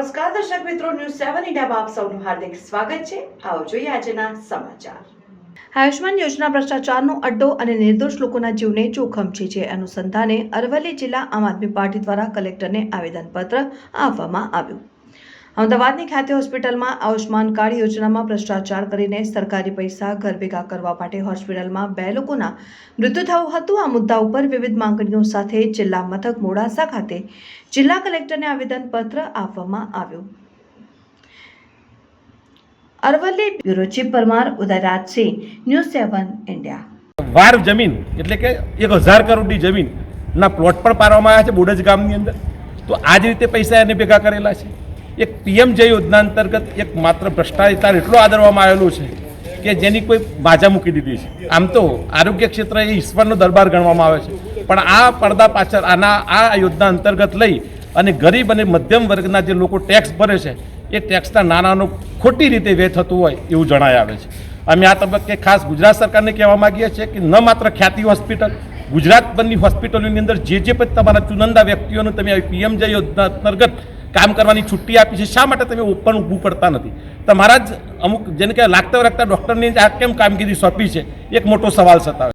દર્શક મિત્રો ન્યૂઝ સેવન ઇન્ડિયામાં આપ સૌનું હાર્દિક સ્વાગત છે. આવો જોઈએ આજના સમાચાર. આયુષ્માન યોજના ભ્રષ્ટાચારનો અડ્ડો અને નિર્દોષ લોકોના જીવને જોખમ છે, જે અનુસંધાને અરવલ્લી જિલ્લા આમ આદમી પાર્ટી દ્વારા કલેક્ટરને આવેદનપત્ર આપવામાં આવ્યું. અમદાવાદની ખ્યાતિ હોસ્પિટલમાં આયુષ્માન કાર્ડ યોજનામાં ભ્રષ્ટાચાર કરીને સરકારી પૈસા ઘર ભેગા કરવા માટે હોસ્પિટલમાં બે લોકોના મૃત્યુ થયું હતું. આ મુદ્દા ઉપર વિવિધ માંગણીઓ સાથે જિલ્લા મથક મોડાસા ખાતે જિલ્લા કલેક્ટરને આવેદનપત્ર આપવામાં આવ્યું. Aravalli bureau chief Parmar Udayrajsinh, news seven India. વાર જમીન, એટલે કે એક હજાર કરોડની જમીનના પ્લોટ પણ પાડવામાં આવ્યા છે બોડજ ગામની અંદર. તો આ જ રીતે પૈસા એને ભેગા કરેલા છે. એક પીએમ જય યોજના અંતર્ગત એક માત્ર ભ્રષ્ટાચાર એટલો આદરવામાં આવેલો છે કે જેની કોઈ બાજા મૂકી દીધી છે. આમ તો આરોગ્ય ક્ષેત્ર એ ઈશ્વરનો દરબાર ગણવામાં આવે છે. પણ આ પડદા પાછળ આના, આ યોજના અંતર્ગત લઈ અને ગરીબ અને મધ્યમ વર્ગના જે લોકો ટેક્સ ભરે છે, એ ટેક્સના નાનાનો ખોટી રીતે વે થતું હોય એવું જણાય આવે છે. અમે આ તબક્કે ખાસ ગુજરાત સરકારને કહેવા માગીએ છીએ કે ન માત્ર ખ્યાતિ હોસ્પિટલ ગુજરાતભરની હોસ્પિટલોની અંદર જે જે પણ તમારા ચુનંદા વ્યક્તિઓનું તમે પીએમ જય યોજના અંતર્ગત કામ કરવાની છુટ્ટી આપી છે. શા માટે તમે ઓપન ઊભું પડતા નથી? તમારા જ અમુક જેને કે લાગતા લાગતા ડૉક્ટરની આ કેમ કામગીરી સોંપી છે? એક મોટો સવાલ સતાવે